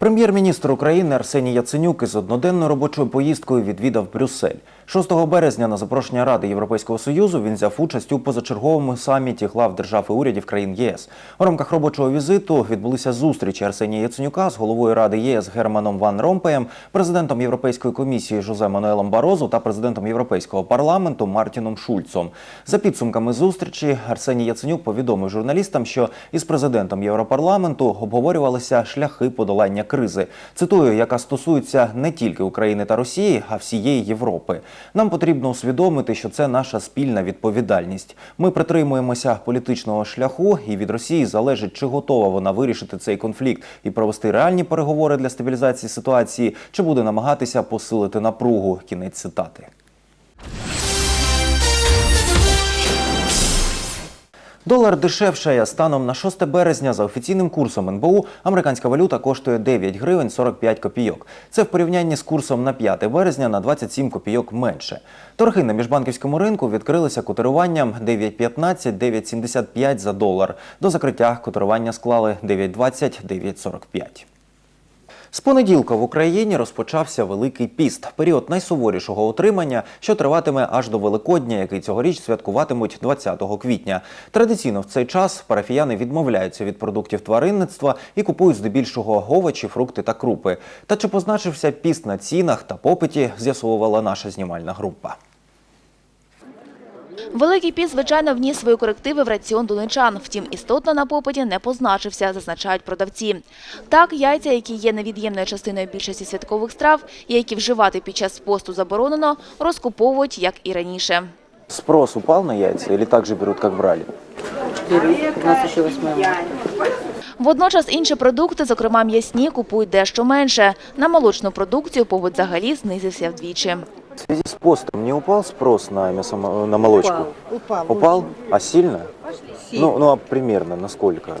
Прем'єр-міністр України Арсеній Яценюк із одноденною робочою поїздкою відвідав Брюссель. 6 березня на запрошення Ради Європейського Союзу він взяв участь у позачерговому саміті глав держав і урядів країн ЄС. У рамках робочого візиту відбулися зустрічі Арсенія Яценюка з головою Ради ЄС Германом Ван Ромпеєм, президентом Європейської комісії Жозе Мануелом Барозу та президентом Європейського парламенту Мартіном Шульцом. За підсумками зустрічі Арсеній Яценюк повідомив журналістам, що із президентом Європарламенту обговорювалися шляхи подолання кризи. Цитую, яка стосується не тільки України та Росії, а всієї Європи. Нам потрібно усвідомити, що це наша спільна відповідальність. Ми притримуємося політичного шляху, і від Росії залежить, чи готова вона вирішити цей конфлікт і провести реальні переговори для стабілізації ситуації, чи буде намагатися посилити напругу. Кінець цитати. Долар дешевшає. Станом на 6 березня за офіційним курсом НБУ американська валюта коштує 9 гривень 45 копійок. Це в порівнянні з курсом на 5 березня на 27 копійок менше. Торги на міжбанківському ринку відкрилися котируванням 9,15, 9,75 за долар. До закриття котирування склали 9,20, 9,45. З понеділка в Україні розпочався Великий піст, період найсуворішого утримання, що триватиме аж до Великодня, який цьогоріч святкуватимуть 20 квітня. Традиційно в цей час парафіяни відмовляються від продуктів тваринництва і купують здебільшого овочі, фрукти та крупи. Та чи позначився піст на цінах та попиті, з'ясовувала наша знімальна група. Великий піс, звичайно, вніс свої корективи в раціон донечан. Втім, істотно на попиті не позначився, зазначають продавці. Так, яйця, які є невід'ємною частиною більшості святкових страв і які вживати під час посту заборонено, розкуповують, як і раніше. Спрос упал на яйця или так же берут, как брали? У нас еще 8 марта. Водночас інші продукти, зокрема м'ясні, купують дещо менше. На молочну продукцію побут взагалі знизився вдвічі. В связи с постом не упал спрос на мясо, на молочку? Упал. Упал. Упал? А сильно? Сильно. Ну, ну а примерно насколько?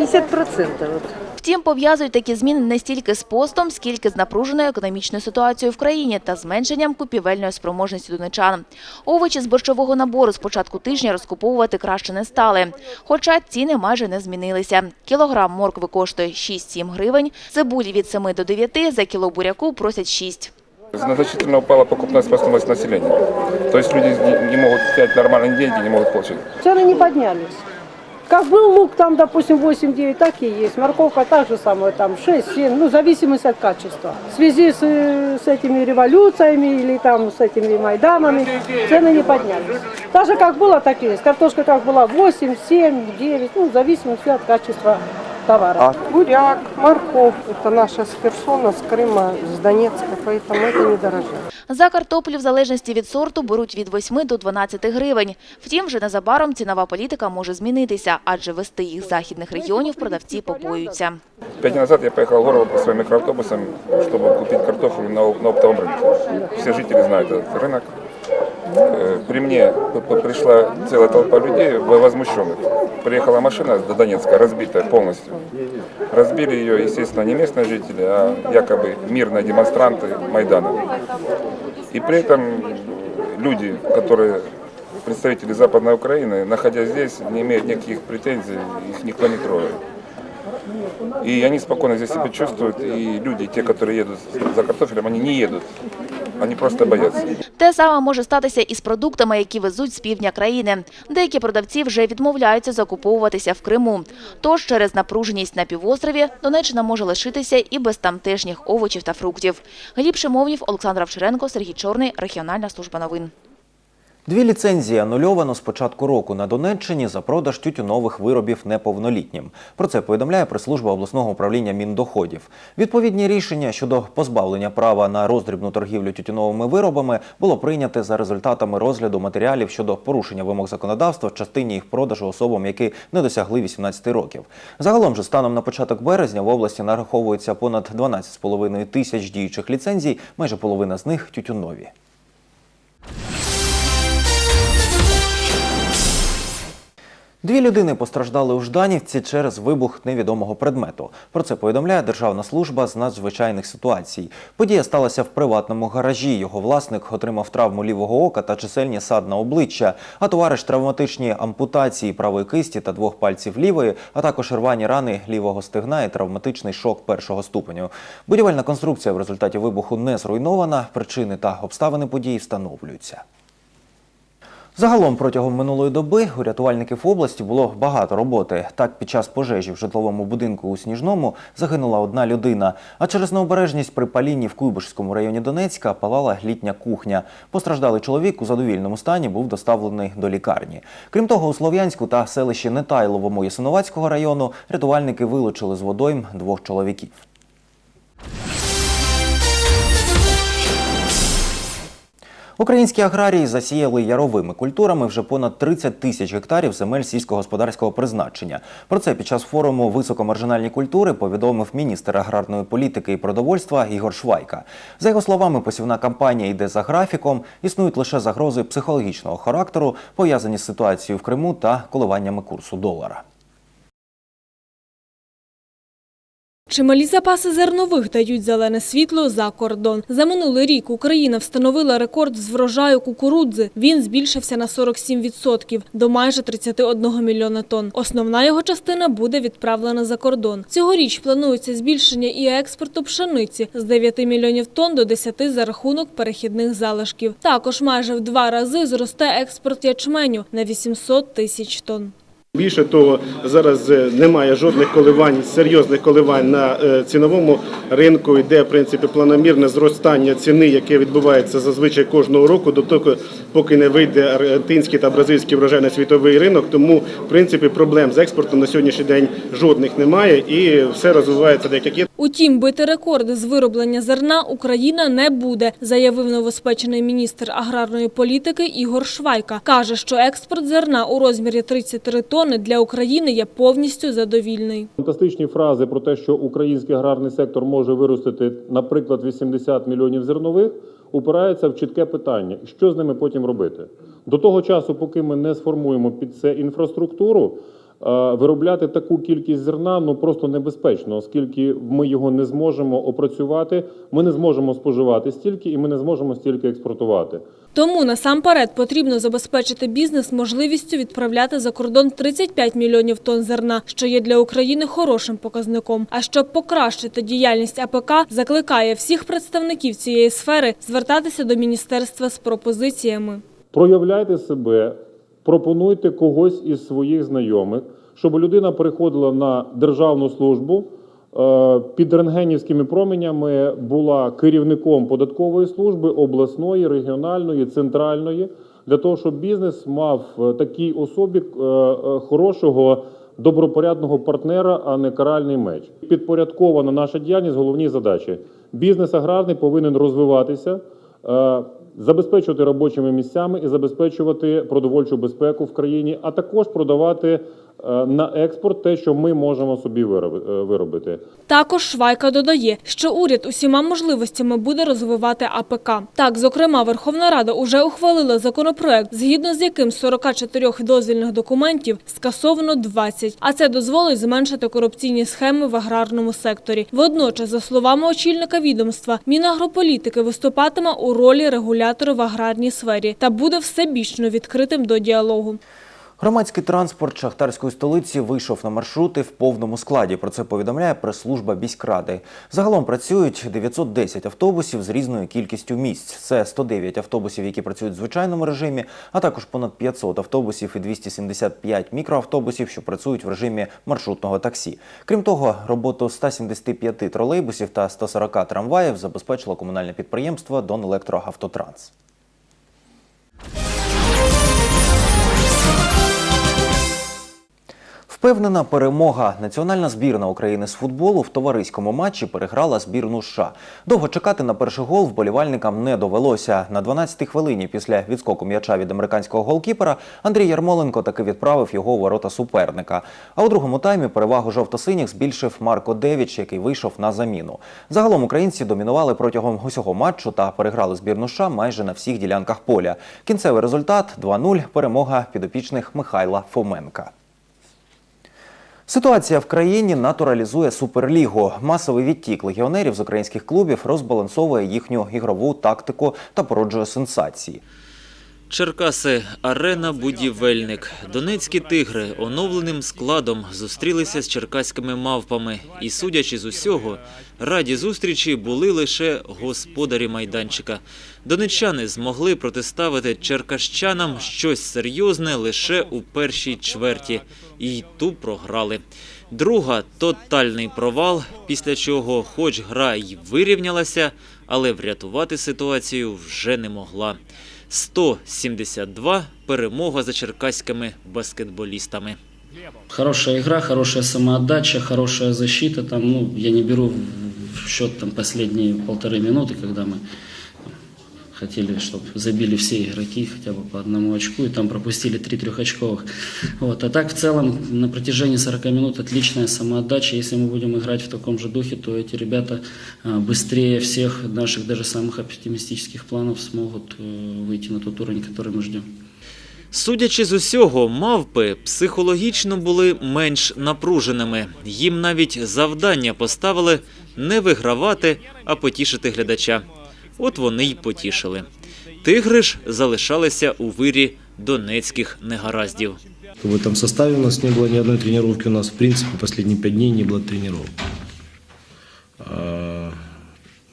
50% вот. Втім, пов'язують такі зміни не стільки з постом, скільки з напруженою економічною ситуацією в країні та зменшенням купівельної спроможності донечан. Овочі з борщового набору з початку тижня розкуповувати краще не стали. Хоча ціни майже не змінилися. Кілограм моркви коштує 6-7 гривень, цибулі від 7 до 9, за кіло буряку просять 6. Значительно упала покупная способность населения. То есть люди не, могут снять нормальные деньги, не могут получить. Цены не поднялись. Как был лук там, допустим, 8-9, так и есть. Морковка так же самое, там 6-7, ну, в зависимости от качества. В связи с, с этими революциями или там с этими Майданами цены не поднялись. Так же, как было, так и есть. Картошка как была 8, 7, 9, ну, в зависимости от качества товара. Буряк, морковь. Это наша с Херсона, с Крыма, с Донецка, поэтому это не дороже. За картоплю в залежності від сорту беруть від 8 до 12 гривень. Втім, вже незабаром цінова політика може змінитися, адже вести їх з західних регіонів продавці побоюються. Пять дней назад я поехал в город по своим микроавтобусам, чтобы купить картофель на, оп- на оптовом рынке. Все жители знают этот рынок. Э, При мне пришла целая толпа людей возмущенных. Приехала машина до Донецка, разбитая полностью. Разбили ее, естественно, не местные жители, а якобы мирные демонстранты Майдана. И при этом люди, которые представители Западной Украины, находясь здесь, не имеют никаких претензий, их никто не трогает. И они спокойно здесь себя чувствуют, и люди, те, которые едут за картофелем, они не едут, они просто бояться. Те саме може статися і з продуктами, які везуть з півдня країни. Деякі продавці вже відмовляються закуповуватися в Криму. Тож через напруженість на півострові Донеччина може лишитися і без тамтешніх овочів та фруктів. Гліб Шимовнів, Олександр Овчаренко, Сергій Чорний, Регіональна служба новин. Дві ліцензії анульовано з початку року на Донеччині за продаж тютюнових виробів неповнолітнім. Про це повідомляє прес-служба обласного управління Міндоходів. Відповідні рішення щодо позбавлення права на роздрібну торгівлю тютюновими виробами було прийняте за результатами розгляду матеріалів щодо порушення вимог законодавства в частині їх продажу особам, які не досягли 18 років. Загалом же станом на початок березня в області нараховується понад 12,5 тисяч діючих ліцензій, майже половина з них тютюнові. Дві людини постраждали у Жданівці через вибух невідомого предмету. Про це повідомляє Державна служба з надзвичайних ситуацій. Подія сталася в приватному гаражі. Його власник отримав травму лівого ока та чисельні сад на обличчя, а товариш травматичні ампутації правої кисті та двох пальців лівої, а також рвані рани лівого стегна і травматичний шок першого ступеню. Будівельна конструкція в результаті вибуху не зруйнована. Причини та обставини події встановлюються. Загалом протягом минулої доби у рятувальників області було багато роботи. Так, під час пожежі в житловому будинку у Сніжному загинула одна людина. А через необережність при палінні в Куйбишському районі Донецька палала літня кухня. Постраждалий чоловік у задовільному стані був доставлений до лікарні. Крім того, у Слов'янську та селищі Нетайловому Ясиновацького району рятувальники вилучили з водойм двох чоловіків. Українські аграрії засіяли яровими культурами вже понад 30 тисяч гектарів земель сільськогосподарського призначення. Про це під час форуму високомаржинальні культури повідомив міністр аграрної політики і продовольства Ігор Швайка. За його словами, посівна кампанія йде за графіком. Існують лише загрози психологічного характеру, пов'язані з ситуацією в Криму та коливаннями курсу долара. Чималі запаси зернових дають зелене світло за кордон. За минулий рік Україна встановила рекорд з врожаю кукурудзи. Він збільшився на 47% до майже 31 мільйона тонн. Основна його частина буде відправлена за кордон. Цьогоріч планується збільшення і експорту пшениці з 9 мільйонів тонн до 10 за рахунок перехідних залишків. Також майже в два рази зросте експорт ячменю на 800 тисяч тонн. Більше того, зараз е, немає жодних коливань, серйозних коливань на е, ціновому ринку. Йде в принципі планомірне зростання ціни, яке відбувається зазвичай кожного року, до того, поки не вийде аргентинський та бразильський врожай на світовий ринок. Тому, в принципі, проблем з експортом на сьогоднішній день жодних немає, і все розвивається так, як є. Утім, бити рекорди з вироблення зерна Україна не буде, заявив новоспечений міністр аграрної політики Ігор Швайка. Каже, що експорт зерна у розмірі 33 тонни для України є повністю задовільний. Фантастичні фрази про те, що український аграрний сектор може виростити, наприклад, 80 мільйонів зернових, упираються в чітке питання: що з ними потім робити? До того часу, поки ми не сформуємо під це інфраструктуру, виробляти таку кількість зерна ну просто небезпечно, оскільки ми його не зможемо опрацювати, ми не зможемо споживати стільки, і ми не зможемо стільки експортувати. Тому насамперед потрібно забезпечити бізнес можливістю відправляти за кордон 35 мільйонів тонн зерна, що є для України хорошим показником. А щоб покращити діяльність АПК, закликає всіх представників цієї сфери звертатися до міністерства з пропозиціями. Проявляйте себе, пропонуйте когось із своїх знайомих, щоб людина приходила на державну службу. е, Під рентгенівськими променями була керівником податкової служби обласної, регіональної, центральної, для того, щоб бізнес мав е, такій особі е, хорошого добропорядного партнера, а не каральний меч. Підпорядкована наша діяльність головні задачі. Бізнес аграрний повинен розвиватися. Забезпечувати робочими місцями і забезпечувати продовольчу безпеку в країні, а також продавати на експорт те, що ми можемо собі е, виробити. Також Швайка додає, що уряд усіма можливостями буде розвивати АПК. Так, зокрема, Верховна Рада уже ухвалила законопроект, згідно з яким з 44 дозвільних документів скасовано 20. А це дозволить зменшити корупційні схеми в аграрному секторі. Водночас, за словами очільника відомства, Мінагрополітики виступатиме у ролі регулятора в аграрній сфері та буде всебічно відкритим до діалогу. Громадський транспорт шахтарської столиці вийшов на маршрути в повному складі. Про це повідомляє прес-служба міськради. Загалом працюють 910 автобусів з різною кількістю місць. Це 109 автобусів, які працюють в звичайному режимі, а також понад 500 автобусів і 275 мікроавтобусів, що працюють в режимі маршрутного таксі. Крім того, роботу 175 тролейбусів та 140 трамваїв забезпечило комунальне підприємство Донелектроавтотранс. Впевнена перемога. Національна збірна України з футболу в товариському матчі переграла збірну США. Довго чекати на перший гол вболівальникам не довелося. На 12-й хвилині після відскоку м'яча від американського голкіпера Андрій Ярмоленко таки відправив його у ворота суперника. А у другому таймі перевагу жовто-синіх збільшив Марко Девіч, який вийшов на заміну. Загалом українці домінували протягом усього матчу та переграли збірну США майже на всіх ділянках поля. Кінцевий результат 2-0 – перемога підопічних Михайла Фоменка. Ситуація в країні натуралізує суперлігу. Масовий відтік легіонерів з українських клубів розбалансовує їхню ігрову тактику та породжує сенсації. Черкаси арена будівельник. Донецькі тигри оновленим складом зустрілися з черкаськими мавпами. І, судячи з усього, раді зустрічі були лише господарі майданчика. Донеччани змогли протиставити черкащанам щось серйозне лише у першій чверті. І й ту програли. Друга тотальний провал, після чого, хоч гра й вирівнялася, але врятувати ситуацію вже не могла. 172 перемога за черкаськими баскетболістами. Хорошая игра, хорошая самоотдача, хорошая защита. Там, ну, я не беру в счет там, последние полторы минуты, когда мы там, хотели, чтобы забили все игроки хотя бы по одному очку, и там пропустили три трехочковых. Вот. А так, в целом, на протяжении 40 минут отличная самоотдача. Если мы будем играть в таком же духе, то эти ребята а, быстрее всех наших даже самых оптимистических планов смогут э, выйти на тот уровень, который мы ждем. Судячи з усього, мавпи психологічно були менш напруженими. Їм навіть завдання поставили не вигравати, а потішити глядача. От вони й потішили. Тигри ж залишалися у вирі донецьких негараздів. В этом составе у нас не было ни одной тренировки. У нас, в принципе, последние пять дней не было тренировок. А,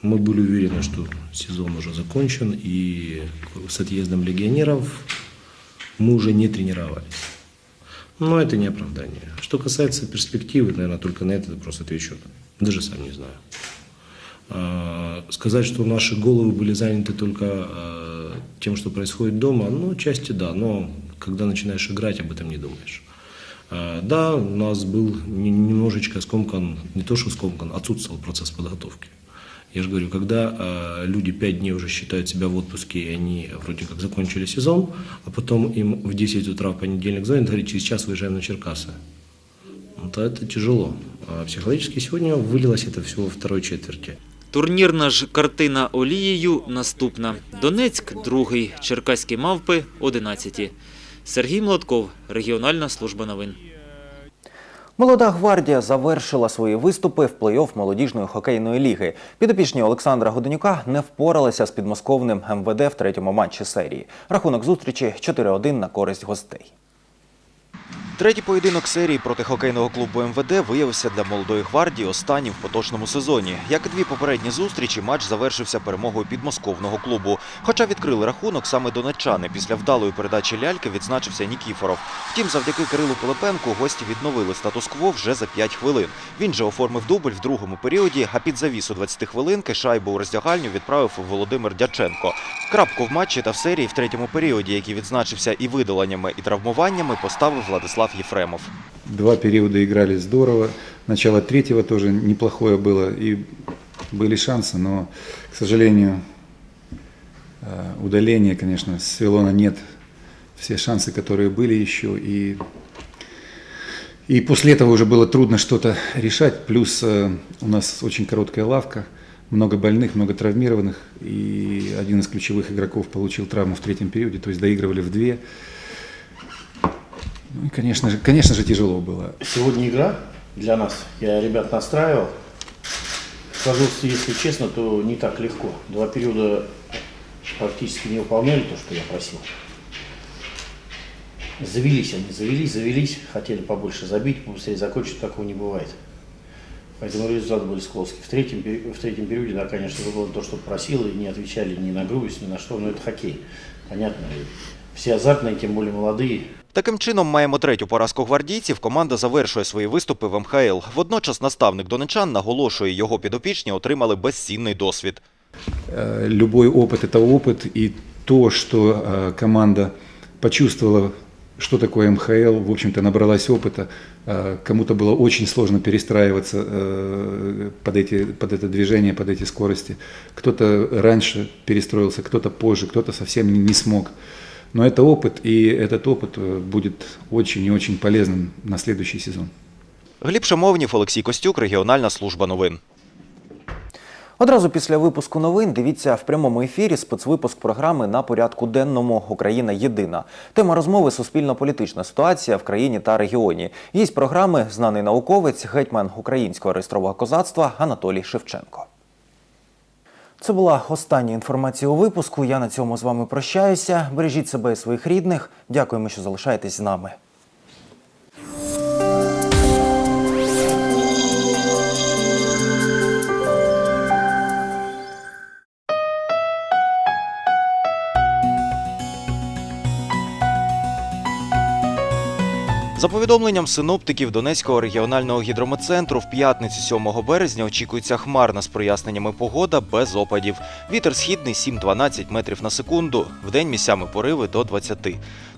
Мы были уверены, что сезон уже закончен, и с отъездом легионеров мы уже не тренировались. Но это не оправдание. Что касается перспективы, наверное, только на этот вопрос отвечу. Даже сам не знаю. А, Сказать, что наши головы были заняты только а, тем, что происходит дома, ну, части да, но когда начинаешь играть, об этом не думаешь. А, Да, у нас был не- немножечко скомкан, не то что скомкан, отсутствовал процесс подготовки. Я же говорю, когда люди пять дней уже считают себя в отпуске, и они вроде как закончили сезон, а потом им в 10 утра в понедельник звонят, говорят, через час выезжаем на Черкасы. То это тяжело. А психологически сегодня вылилось это все во второй четверти. Турнірна ж картина олією наступна. Донецьк – другий, черкаські мавпи – одинадцяті. Сергій Млотков, регіональна служба новин. Молода гвардія завершила свої виступи в плей-офф молодіжної хокейної ліги. Підопічні Олександра Годенюка не впоралися з підмосковним МВД в третьому матчі серії. Рахунок зустрічі 4-1 на користь гостей. Третій поєдинок серії проти хокейного клубу МВД виявився для молодої гвардії останнім в поточному сезоні. Як і дві попередні зустрічі, матч завершився перемогою підмосковного клубу. Хоча відкрили рахунок саме донеччани. Після вдалої передачі ляльки відзначився Нікіфоров. Втім, завдяки Кирилу Пилипенку гості відновили статус-кво вже за 5 хвилин. Він же оформив дубль в другому періоді, а під завісу 20 хвилинки шайбу у роздягальню відправив Володимир Дяченко. Крапку в матчі та в серії в третьому періоді, який відзначився і видаленнями, і травмуваннями, поставив Владислав Єфремов. Два периода играли здорово. Начало третьего тоже неплохое было. И были шансы, но, к сожалению, э, удаление, конечно, свело на нет все шансы, которые были еще. И, и после этого уже было трудно что-то решать. Плюс э, у нас очень короткая лавка, много больных, много травмированных. И один из ключевых игроков получил травму в третьем периоде, то есть доигрывали в две. Ну конечно же, конечно же, тяжело было. Сегодня игра для нас. Я ребят настраивал. Скажу, если честно, то не так легко. Два периода практически не выполняли то, что я просил. Завелись они, завелись, завелись, хотели побольше забить, побыстрее закончить, такого не бывает. Поэтому результаты были скользкие. В третьем, в третьем периоде, да, конечно, выполнили то, что просил, и не отвечали ни на грубость, ни на что, но это хоккей. Понятно. И Все азартные, тем более молодые. Таким чином, маємо третю поразку гвардійців. Команда завершує свої виступи в МХЛ. Водночас наставник донечан наголошує, його підопічні отримали безцінний досвід. Э, Любой опыт – это опыт, и то, что э, команда почувствовала, что такое МХЛ, в общем-то, набралась опыта. Э, Кому-то было очень сложно перестраиваться э, под, эти, под это движение, под эти скорости. Кто-то раньше перестроился, кто-то позже, кто-то совсем не- не смог. Но это опыт, и этот опыт э, будет очень и очень полезным на следующий сезон. Гліб Шамовнів, Олексій Костюк, регіональна служба новин. Одразу після випуску новин дивіться в прямому ефірі спецвипуск програми на порядку денному Україна єдина. Тема розмови суспільно-політична ситуація в країні та регіоні. Гість програми знаний науковець, гетьман українського реєстрового козацтва Анатолій Шевченко. Це була остання інформація у випуску. Я на цьому з вами прощаюся. Бережіть себе і своїх рідних. Дякуємо, що залишаєтесь з нами. За повідомленням синоптиків Донецького регіонального гідрометцентру, в п'ятницю 7 березня очікується хмарна з проясненнями погода без опадів. Вітер східний 7-12 метрів на секунду. Вдень місцями пориви до 20.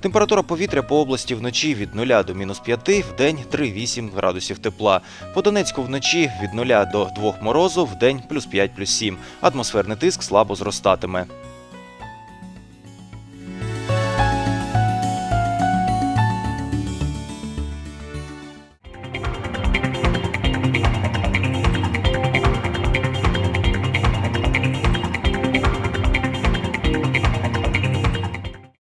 Температура повітря по області вночі від 0 до мінус 5, вдень 3-8 градусів тепла. По Донецьку вночі від 0 до 2 морозу, вдень плюс 5, плюс 7. Атмосферний тиск слабо зростатиме.